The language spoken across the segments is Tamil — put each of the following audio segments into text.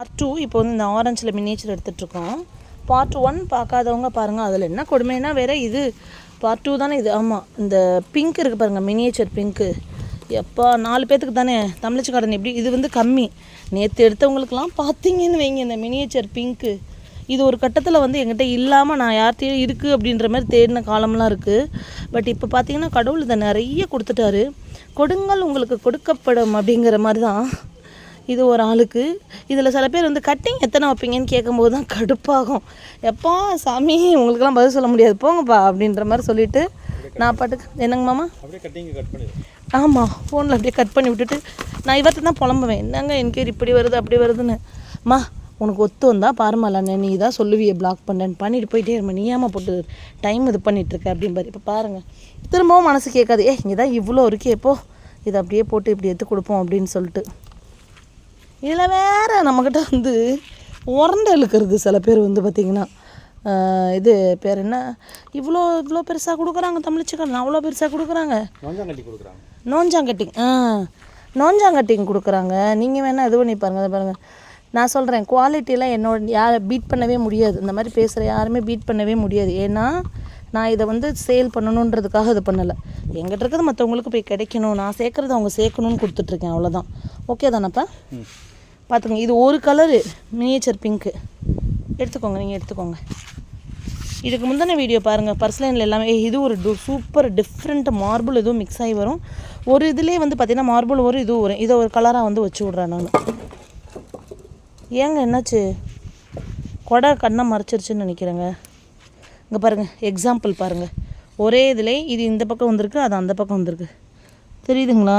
பார்ட் டூ இப்போ வந்து இந்த ஆரஞ்சில் மினியேச்சர் எடுத்துகிட்ருக்கோம் பார்ட் ஒன் பார்க்காதவங்க பாருங்கள் அதில் என்ன கொடுமைனா வேறு இது. பார்ட் டூ தானே இது? ஆமாம் இந்த பிங்க் இருக்குது பாருங்கள் மினியேச்சர் பிங்க்கு எப்பா நாலு பேர்த்துக்கு தானே. தமிழச்சி கார்டன் எப்படி? இது வந்து கம்மி. நேற்று எடுத்தவங்களுக்குலாம் பார்த்தீங்கன்னு வைங்க இந்த மினியேச்சர் பிங்க்கு இது ஒரு கட்டத்தில் வந்து எங்கிட்ட இல்லாமல் நான் யார்கிட்டையும் இருக்குது அப்படின்ற மாதிரி தேடின காலம்லாம் இருக்குது பட் இப்போ பார்த்தீங்கன்னா கடவுள் இதை நிறைய கொடுத்துட்டாரு. கொடுங்கள் உங்களுக்கு கொடுக்கப்படும் அப்படிங்கிற மாதிரி தான். இது ஒரு ஆளுக்கு. இதில் சில பேர் வந்து கட்டிங் எத்தனை வைப்பீங்கன்னு கேட்கும்போது தான் கடுப்பாகும். எப்பா சாமி உங்களுக்கெல்லாம் பதில் சொல்ல முடியாது. போங்கப்பா அப்படின்ற மாதிரி சொல்லிட்டு நான் பாட்டுக்கு என்னங்க மாமா? ஆமாம் ஃபோனில் அப்படியே கட் பண்ணி விட்டுட்டு நான் இவர்கிட்ட தான் புலம்புவேன். என்னங்க என்கேர் இப்படி வருது அப்படி வருதுன்னு? மா உனக்கு ஒத்து வந்தா பாருமால நீ தான் சொல்லுவியே பிளாக் பண்ணேன்னு. பண்ணிட்டு போயிட்டே இருமா நீ ஏமா போட்டு டைம் இது பண்ணிட்டு இருக்க? அப்படிம்பாரு. இப்போ பாருங்கள் திரும்பவும் மனசு கேட்காது. ஏ இங்கே தான் இவ்வளோ இருக்கே போ. இதை அப்படியே போட்டு இப்படி எடுத்து கொடுப்போம் அப்படின்னு சொல்லிட்டு. இதில் வேற நம்மக்கிட்ட வந்து உரண்டை இழுக்கிறது சில பேர் வந்து பார்த்திங்கன்னா. இது பேர் என்ன? இவ்வளோ இவ்வளோ பெருசாக கொடுக்குறாங்க தமிழ்ச்சிக்காரன் அவ்வளோ பெருசாக கொடுக்குறாங்க. நோஞ்சம் கட்டி கொடுக்குறாங்க. நோஞ்சாங்கட்டிங் ஆ நோஞ்சாங்கட்டிங் கொடுக்குறாங்க. நீங்கள் வேணால் இது பண்ணி பாருங்க இதை பாருங்கள் நான் சொல்கிறேன் குவாலிட்டிலாம் என்னோட யாரை பீட் பண்ணவே முடியாது. இந்த மாதிரி பேசுகிற யாருமே பீட் பண்ணவே முடியாது. ஏன்னா நான் இதை வந்து சேல் பண்ணணுன்றதுக்காக இது பண்ணலை. எங்கிட்ட இருக்கிறது மற்றவங்களுக்கு போய் கிடைக்கணும். நான் சேர்க்குறது அவங்க சேர்க்கணும்னு கொடுத்துட்ருக்கேன் அவ்வளோதான் ஓகே தானப்பா? பார்த்துக்கோங்க இது ஒரு கலரு மினியேச்சர் பிங்க்கு எடுத்துக்கோங்க நீங்கள் எடுத்துக்கோங்க. இதுக்கு முந்தின வீடியோ பாருங்கள் பர்ஸ்லைனில் எல்லாமே இது ஒரு டு சூப்பர் டிஃப்ரெண்ட் மார்பிள் இதுவும் மிக்ஸ் ஆகி வரும். ஒரு இதுலேயே வந்து பார்த்திங்கன்னா மார்பிள் வரும் இதுவும் வரும். இதை ஒரு கலராக வந்து வச்சு விட்றேன் நான். ஏங்க என்னாச்சு? கொடை கண்ணை மறைச்சிருச்சுன்னு நினைக்கிறேங்க. இங்கே பாருங்கள் எக்ஸாம்பிள் பாருங்கள் ஒரே இதில் இது இந்த பக்கம் வந்திருக்கு அது அந்த பக்கம் வந்திருக்கு. தெரியுதுங்களா?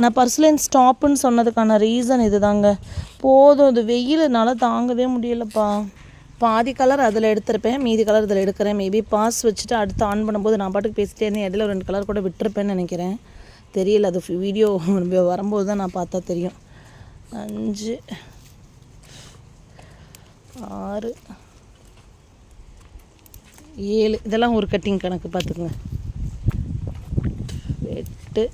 நான் பர்ஸ்லைன் ஸ்டாப்புன்னு சொன்னதுக்கான ரீசன் இதுதாங்க. போதும் இது வெயிலுனால தாங்கவே முடியலப்பா. பாதி கலர் அதில் எடுத்திருப்பேன் மீதி கலர் இதில் எடுக்கிறேன். மேபி பாஸ் வச்சுட்டு அடுத்து ஆன் பண்ணும்போது நான் பாட்டுக்கு பேசிட்டே இருந்தேன். இடையில ஒரு ரெண்டு கலர் கூட விட்டுருப்பேன்னு நினைக்கிறேன். தெரியல அது வீடியோ வரும்போது தான் நான் பார்த்தா தெரியும். அஞ்சு ஆறு ஏழு. இதெல்லாம் ஒரு கட்டிங் கணக்கு பார்த்துக்குங்க. எட்டு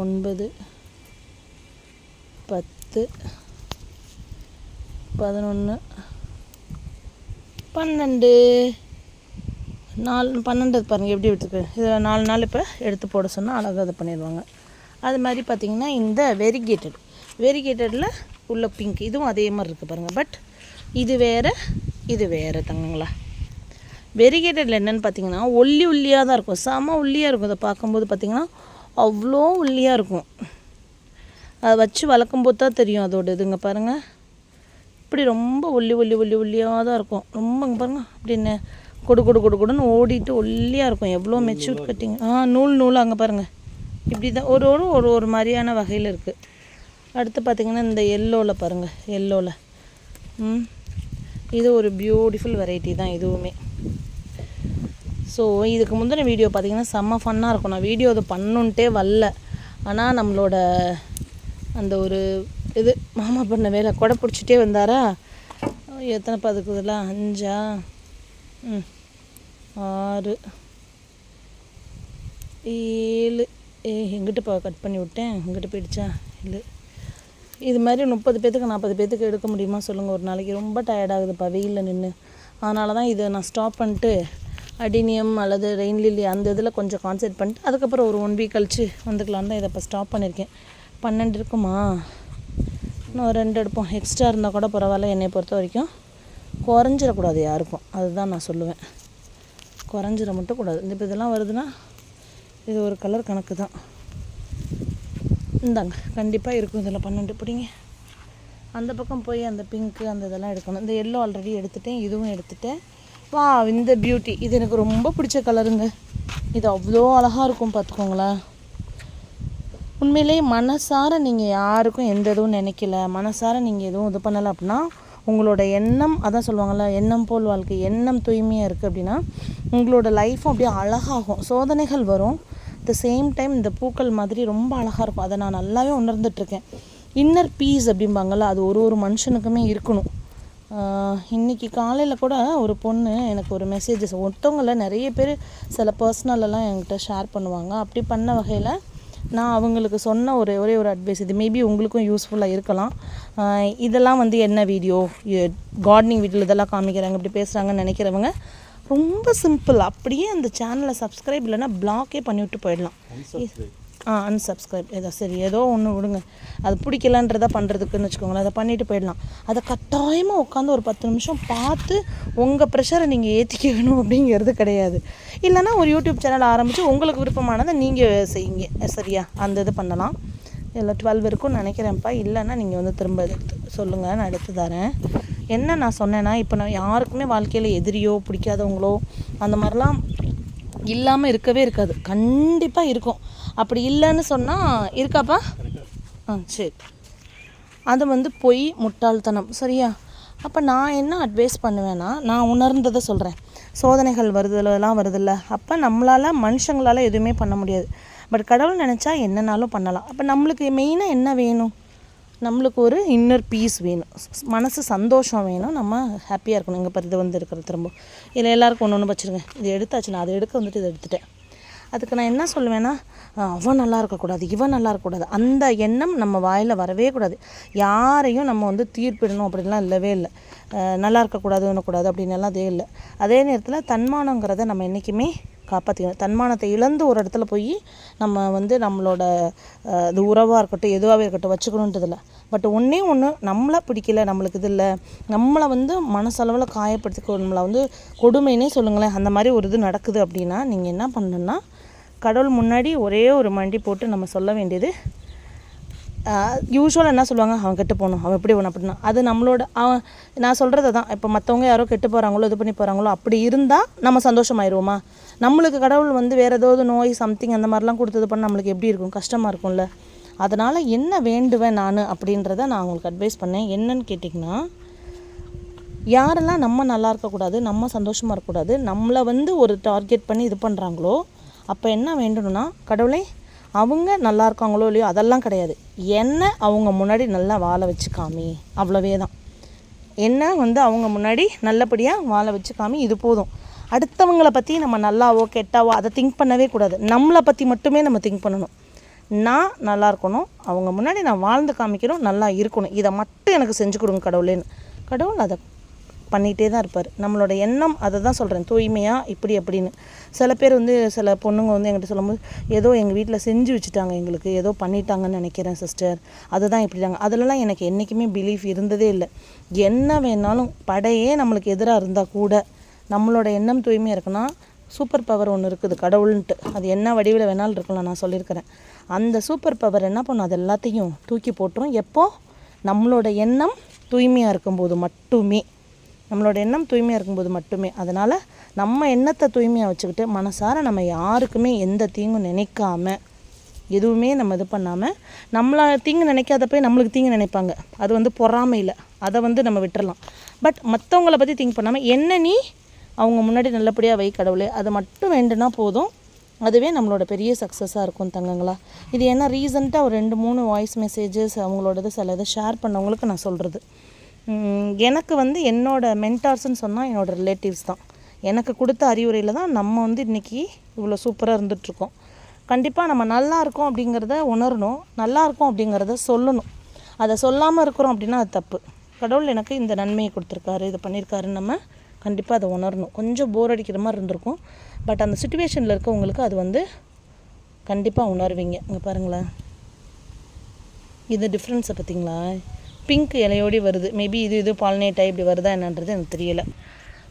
ஒன்பது பத்து பதினொன்று பன்னெண்டு. நாலு பன்னெண்டு பாருங்கள் எப்படி எடுத்துக்கு இதில் நாலு நாள் இப்போ எடுத்து போட சொன்னால் அழகாக இதை பண்ணிடுவாங்க. அது மாதிரி பார்த்திங்கன்னா இந்த வெரிகேட்டட் வெரிகேட்டடில் உள்ள பிங்க் இதுவும் அதே மாதிரி இருக்குது பாருங்கள் பட் இது வேறு இது வேறு தங்கங்களா. வெரிகேட்டடில் என்னென்னு பார்த்தீங்கன்னா ஒல்லி ஒல்லியாக தான் இருக்கும். செம ஒல்லியாக இருக்கும். அதை பார்க்கும்போது பார்த்திங்கன்னா அவ்வளோ ஒல்லியாக இருக்கும். அதை வச்சு வளர்க்கும்போது தான் தெரியும் அதோட இதுங்க பாருங்கள் இப்படி ரொம்ப ஒல்லி ஒல்லி ஒல்லி ஒல்லியாக தான் இருக்கும். ரொம்ப பாருங்கள் பாருங்க. அப்படின்னு கொடு கொடு கொடு கொடுன்னு ஓடிட்டு ஒல்லியாக இருக்கும். எவ்வளோ மெச்சூர் கட்டிங் ஆ நூல் நூல் அங்கே பாருங்கள் இப்படி தான் ஒரு ஒரு ஒரு ஒரு மாதிரியான வகையில் இருக்குது அடுத்து பார்த்திங்கன்னா இந்த எல்லோவில் பாருங்கள் எல்லோவில் ம். இது ஒரு பியூட்டிஃபுல் வெரைட்டி தான் இதுவுமே. ஸோ இதுக்கு முந்தின வீடியோ பார்த்தீங்கன்னா செம்ம ஃபன்னாக இருக்கும். நான் வீடியோ அது பண்ணுன்ட்டே வரல. ஆனால் நம்மளோட அந்த ஒரு இது மாமா பண்ண வேலை கொடை பிடிச்சிட்டே வந்தாரா? எத்தனை பதுக்குதுல அஞ்சா? ம் ஆறு. ஏழு. ஏ எங்கிட்ட இப்போ கட் பண்ணி விட்டேன். எங்கிட்ட போயிடுச்சா? இல்லை இது மாதிரி முப்பது பேத்துக்கு நாற்பது பேத்துக்கு எடுக்க முடியுமா சொல்லுங்கள் ஒரு நாளைக்கு ரொம்ப டயர்டாகுதுப்பா வெயிலில் நின்று அதனால தான் இதை நான் ஸ்டாப் பண்ணிட்டு அடினியம் அல்லது ரெயின் லில்லி அந்த இதில் கொஞ்சம் கான்சென்ட் பண்ணிட்டு அதுக்கப்புறம் ஒரு ஒன் வீக் கழிச்சு வந்துக்கலாம் தான் இதை இப்போ ஸ்டாப் பண்ணியிருக்கேன் பன்னெண்டு இருக்குமா? இன்னும் ஒரு ரெண்டு எடுப்போம். எக்ஸ்ட்ரா இருந்தால் கூட பரவாயில்ல என்னை பொறுத்த வரைக்கும். குறைஞ்சிடக்கூடாது யாருக்கும். அதுதான் நான் சொல்லுவேன். குறைஞ்சிட மட்டும் கூடாது. இந்த இப்போ இதெல்லாம் வருதுன்னா இது ஒரு கலர் கணக்கு தான். இந்தாங்க கண்டிப்பாக இருக்கும் இதில் பன்னெண்டு. பிடிங்க. அந்த பக்கம் போய் அந்த பிங்க்கு அந்த இதெல்லாம் எடுக்கணும். இந்த எல்லோ ஆல்ரெடி எடுத்துட்டேன். இதுவும் எடுத்துட்டேன். வா இந்த பியூட்டி இது எனக்கு ரொம்ப பிடிச்ச கலருங்க இது அவ்வளோ அழகாக இருக்கும் பார்த்துக்கோங்களேன். உண்மையிலேயே மனசார நீங்கள் யாருக்கும் எந்த இதுவும் நினைக்கல. மனசார நீங்கள் எதுவும் இது பண்ணலை அப்படின்னா உங்களோட எண்ணம் அதான் சொல்லுவாங்கள்ல எண்ணம் போல் வாழ்க்கை எண்ணம் தூய்மையாக இருக்குது அப்படின்னா உங்களோட லைஃப்பும் அப்படியே அழகாகும். சோதனைகள் வரும். த சேம் டைம் இந்த பூக்கள் மாதிரி ரொம்ப அழகாக இருக்கும். அதை நான் நல்லாவே உணர்ந்துட்டுருக்கேன் இன்னர் பீஸ் அப்படிம்பாங்கள்ல அது ஒரு ஒரு மனுஷனுக்குமே இருக்கணும். இன்றைக்கி இன்னைக்கு காலையில் கூட ஒரு பொண்ணு எனக்கு ஒரு மெசேஜஸ் ஒருத்தவங்கள நிறைய பேர் சில பர்சனலெல்லாம் என்கிட்ட ஷேர் பண்ணுவாங்க. அப்படி பண்ண வகையில் நான் அவங்களுக்கு சொன்ன ஒரு ஒரே ஒரு அட்வைஸ் இது மேபி உங்களுக்கும் யூஸ்ஃபுல்லாக இருக்கலாம். இதெல்லாம் வந்து என்ன வீடியோ கார்டனிங் வீடியோ இதெல்லாம் காமிக்கிறாங்க இப்படி பேசுகிறாங்கன்னு நினைக்கிறவங்க ரொம்ப சிம்பிள் அப்படியே அந்த சேனலை சப்ஸ்கிரைப் இல்லைன்னா பிளாக்கே பண்ணிவிட்டு போயிடலாம். ஆ unsubscribe. ஏதோ சரி ஏதோ ஒன்று விடுங்க. அது பிடிக்கலன்றத பண்ணுறதுக்குன்னு வச்சுக்கோங்களேன். அதை பண்ணிவிட்டு போயிடலாம். அதை கட்டாயமாக உட்காந்து ஒரு பத்து நிமிஷம் பார்த்து உங்கள் ப்ரெஷரை நீங்கள் ஏற்றிக்கணும் அப்படிங்கிறது கிடையாது. இல்லைன்னா ஒரு யூடியூப் சேனல் ஆரம்பித்து உங்களுக்கு விருப்பமானதை நீங்கள் செய்யுங்க. சரியா? அந்த இது பண்ணலாம். இல்லை டுவெல் இருக்கும்னு நினைக்கிறேன்ப்பா. இல்லைன்னா நீங்கள் வந்து திரும்ப எடுத்து சொல்லுங்கள் நான் எடுத்து தரேன். என்ன நான் சொன்னேன்னா இப்போ நான் யாருக்குமே வாழ்க்கையில் எதிரியோ பிடிக்காதவங்களோ அந்த மாதிரிலாம் இல்லாமல் இருக்கவே இருக்காது. கண்டிப்பாக இருக்கும். அப்படி இல்லைன்னு சொன்னால் இருக்காப்பா? ஆ சரி. அது வந்து பொய் முட்டாள்தனம். சரியா? அப்போ நான் என்ன அட்வைஸ் பண்ணுவேன்னா நான் உணர்ந்ததை சொல்கிறேன் சோதனைகள் வருதுலாம் வருதில்ல. அப்போ நம்மளால் மனுஷங்களால் எதுவுமே பண்ண முடியாது. பட் கடவுள் நினச்சா என்னன்னாலும் பண்ணலாம். அப்போ நம்மளுக்கு மெயினாக என்ன வேணும்? நம்மளுக்கு ஒரு இன்னர் பீஸ் வேணும். மனசு சந்தோஷம் வேணும். நம்ம ஹாப்பியாக இருக்கணும். இங்கே இப்போ இது வந்து இருக்கிற திரும்ப இதில் எல்லாருக்கும் ஒன்று ஒன்று வச்சுருங்க. இது எடுத்தாச்சு. நான் அதை எடுக்க வந்துட்டு இதை எடுத்துட்டேன். அதுக்கு நான் என்ன சொல்லுவேன்னா அவன் நல்லா இருக்கக்கூடாது இவன் நல்லா இருக்கக்கூடாது. அந்த எண்ணம் நம்ம வாயில் வரவே கூடாது. யாரையும் நம்ம வந்து தீர்ப்பிடணும் அப்படின்லாம் இல்லவே இல்லை. நல்லா இருக்கக்கூடாது பண்ணக்கூடாது அப்படின்னு எல்லாம் அதே இல்லை அதே நேரத்தில் தன்மானங்கிறத நம்ம என்றைக்குமே காப்பாற்றிக்கணும் தன்மானத்தை இழந்து ஒரு இடத்துல போய் நம்ம வந்து நம்மளோட இது உறவாக இருக்கட்டும் எதுவாகவே இருக்கட்டும் வச்சுக்கணுன்றதில்ல. பட் ஒன்றே ஒன்று நம்மளை பிடிக்கல நம்மளுக்கு இது இல்லை நம்மளை வந்து மனசளவில் காயப்படுத்தி நம்மளை வந்து கொடுமைன்னே சொல்லுங்களேன் அந்த மாதிரி ஒரு இது நடக்குது அப்படின்னா நீங்கள் என்ன பண்ணணும்னா கடவுள் முன்னாடி ஒரே ஒரு மண்டி போட்டு நம்ம சொல்ல வேண்டியது யூஸ்வலாக என்ன சொல்லுவாங்க? அவன் கெட்டு போகணும். அவன் எப்படி போகணும் அப்படின்னா அது நம்மளோட அவன் நான் சொல்கிறது தான் இப்போ மற்றவங்க யாரோ கெட்டு போகிறாங்களோ இது பண்ணி போகிறாங்களோ அப்படி இருந்தால் நம்ம சந்தோஷமாயிருவோமா? நம்மளுக்கு கடவுள் வந்து வேறு ஏதாவது நோய் சம்திங் அந்த மாதிரிலாம் கொடுத்தது பண்ண நம்மளுக்கு எப்படி இருக்கும்? கஷ்டமாக இருக்கும்ல. அதனால் என்ன வேண்டுவேன் நான் அப்படின்றத நான் உங்களுக்கு அட்வைஸ் பண்ணேன். என்னன்னு கேட்டிங்கன்னா யாரெல்லாம் நம்ம நல்லா இருக்கக்கூடாது நம்ம சந்தோஷமாக இருக்கக்கூடாது நம்மளை வந்து ஒரு டார்கெட் பண்ணி இது பண்ணுறாங்களோ அப்போ என்ன வேண்டணும்னா கடவுளே அவங்க நல்லா இருக்காங்களோ இல்லையோ அதெல்லாம் கிடையாது. என்ன அவங்க முன்னாடி நல்லா வாழ வச்சுக்காமி அவ்வளவே தான் என்ன வந்து அவங்க முன்னாடி நல்லபடியாக வாழ வச்சு காமி இது போதும். அடுத்தவங்களை பற்றி நம்ம நல்லாவோ கெட்டாவோ அதை திங்க் பண்ணவே கூடாது. நம்மளை பற்றி மட்டுமே நம்ம திங்க் பண்ணணும். நான் நல்லா இருக்கணும். அவங்க முன்னாடி நான் வாழ்ந்து காமிக்கணும் நல்லா இருக்கணும். இதை மட்டும் எனக்கு செஞ்சு கொடுங்க கடவுளேன்னு. கடவுள் அதை பண்ணிகிட்டே தான் இருப்பார். நம்மளோட எண்ணம் அதை தான் சொல்கிறேன் தூய்மையாக இப்படி அப்படின்னு. சில பேர் வந்து சில பொண்ணுங்க வந்து என்கிட்ட சொல்லும்போது ஏதோ எங்கள் வீட்டில் செஞ்சு வச்சுட்டாங்க எங்களுக்கு ஏதோ பண்ணிட்டாங்கன்னு நினைக்கிறேன் சிஸ்டர் அதுதான் இப்படிதாங்க. அதிலலாம் எனக்கு என்றைக்குமே பிலீஃப் இருந்ததே இல்லை. என்ன வேணாலும் படையே நம்மளுக்கு எதிராக இருந்தால் கூட நம்மளோட எண்ணம் தூய்மையாக இருக்குன்னா சூப்பர் பவர் ஒன்று இருக்குது கடவுள்ன்ட்டு. அது என்ன வடிவில் வேணாலும் இருக்கலாம் நான் சொல்லியிருக்கிறேன். அந்த சூப்பர் பவர் என்ன பண்ணும்? அது எல்லாத்தையும் தூக்கி போட்டுரும். எப்போ? நம்மளோட எண்ணம் தூய்மையாக இருக்கும்போது மட்டுமே. நம்மளோட எண்ணம் தூய்மையாக இருக்கும்போது மட்டுமே. அதனால் நம்ம எண்ணத்தை தூய்மையாக வச்சுக்கிட்டு மனசார நம்ம யாருக்குமே எந்த தீங்கும் நினைக்காம எதுவுமே நம்ம இது பண்ணாமல் நம்மளை தீங்கு நினைக்காதப்ப நம்மளுக்கு தீங்கு நினைப்பாங்க. அது வந்து பொறாமையில். அதை வந்து நம்ம விட்டுறலாம். பட் மற்றவங்கள பற்றி திங்க் பண்ணாமல் என்ன நீ அவங்க முன்னாடி நல்லபடியாக வை கடவுளே அது மட்டும் வேண்டுனா போதும். அதுவே நம்மளோட பெரிய சக்ஸஸாக இருக்கும் தங்கங்களா. இது ஏன்னா ரீசெண்டாக ஒரு ரெண்டு மூணு வாய்ஸ் மெசேஜஸ் அவங்களோடது சில இதை ஷேர் பண்ணவங்களுக்கு நான் சொல்கிறது எனக்கு வந்து என்னோடய மென்டார்ஸ்னு சொன்னால் என்னோடய ரிலேட்டிவ்ஸ் தான். எனக்கு கொடுத்த அறிவுரையில் தான் நம்ம வந்து இன்றைக்கி இவ்வளோ சூப்பராக இருந்துகிட்ருக்கோம் கண்டிப்பாக நம்ம நல்லா இருக்கோம் அப்படிங்கிறத உணரணும். நல்லா இருக்கோம் அப்படிங்கிறத சொல்லணும். அதை சொல்லாமல் இருக்கிறோம் அப்படின்னா அது தப்பு. கடவுள் எனக்கு இந்த நன்மையை கொடுத்துருக்காரு இது பண்ணியிருக்காருன்னு நம்ம கண்டிப்பாக அதை உணரணும். கொஞ்சம் போர் அடிக்கிற மாதிரி இருந்திருக்கும். பட் அந்த சுச்சுவேஷனில் இருக்கவங்களுக்கு அது வந்து கண்டிப்பாக உணர்வீங்க. இங்கே பாருங்களேன். இது டிஃப்ரென்ஸை பார்த்தீங்களா? பிங்க் இலையோடி வருது. மேபி இது இது பாலினேட்டாக இப்படி வருதா என்னன்றது எனக்கு தெரியல.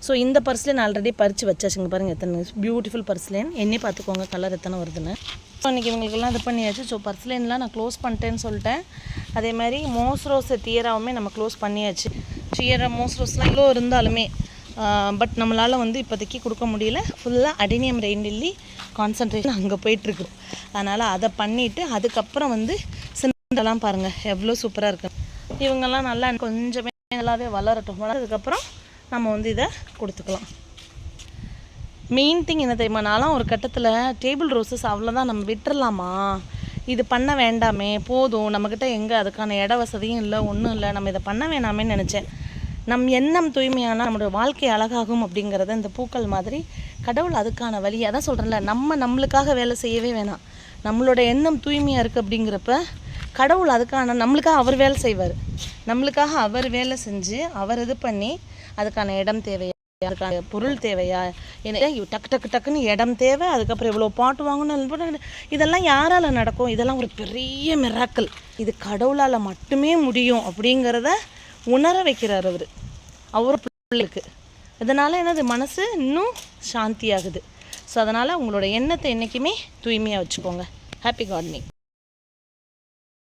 ஸோ இந்த பர்ஸ்லேன் ஆல்ரெடி பறித்து வச்சாச்சுங்க பாருங்கள் எத்தனை பியூட்டிஃபுல் பர்ஸ்லேன் என்னே பார்த்துக்கோங்க கலர் எத்தனை வருதுன்னு. ஸோ இன்றைக்கி இவங்களுக்கெல்லாம் இது பண்ணியாச்சு. ஸோ பர்ஸ்லேன்லாம் நான் க்ளோஸ் பண்ணிட்டேன்னு சொல்லிட்டேன். அதே மாதிரி மோஸ் ரோஸ் தியராகவுமே நம்ம க்ளோஸ் பண்ணியாச்சு. டியரா மோஸ் ரோஸ்லாம் இவ்வளோ இருந்தாலுமே பட் நம்மளால் வந்து இப்போதைக்கு கொடுக்க முடியல. ஃபுல்லாக அடினியம் ரெயின்டில்லி கான்சன்ட்ரேஷன் அங்கே போயிட்டுருக்கு. அதனால் அதை பண்ணிவிட்டு அதுக்கப்புறம் வந்து சின்னதெல்லாம் பாருங்கள் எவ்வளோ சூப்பராக இருக்குது இவங்கெல்லாம் நல்லா கொஞ்சமே நல்லாவே வளரட்டும். வளர்ந்ததுக்கப்புறம் நம்ம வந்து இதை கொடுத்துக்கலாம். மெயின் திங் என்ன தெரியுமா நான்லாம் ஒரு கட்டத்தில் டேபிள் ரோசஸ் அவ்வளோதான் நம்ம விட்டுறலாமா? இது பண்ண வேண்டாமே போதும். நம்மக்கிட்ட எங்கே அதுக்கான இட வசதியும் இல்லை ஒன்றும் இல்லை. நம்ம இதை பண்ண வேணாமேன்னு நினச்சேன். நம் எண்ணம் தூய்மையானால் நம்மளோட வாழ்க்கை அழகாகும் அப்படிங்கிறத இந்த பூக்கள் மாதிரி கடவுள் அதுக்கான வழியை தான் சொல்கிறேன்ல நம்ம நம்மளுக்காக வேலை செய்யவே வேணாம். நம்மளோட எண்ணம் தூய்மையாக இருக்குது அப்படிங்கிறப்ப கடவுள் அதுக்கான நம்மளுக்காக அவர் வேலை செய்வார். நம்மளுக்காக அவர் வேலை செஞ்சு அவர் இது பண்ணி அதுக்கான இடம் தேவையா அதுக்கான பொருள் தேவையா என்ன டக்கு டக்கு டக்குன்னு இடம் தேவை அதுக்கப்புறம் இவ்வளோ பாட்டு வாங்கணும் இதெல்லாம் யாரால் நடக்கும்? இதெல்லாம் ஒரு பெரிய மிராக்கள் இது கடவுளால் மட்டுமே முடியும் அப்படிங்கிறத உணர வைக்கிறார் அவர். அவர் பிள்ளைக்கு இதனால் என்னது? மனசு இன்னும் சாந்தியாகுது ஸோ அதனால் உங்களோட எண்ணத்தை என்றைக்குமே தூய்மையாக வச்சுக்கோங்க. Happy gardening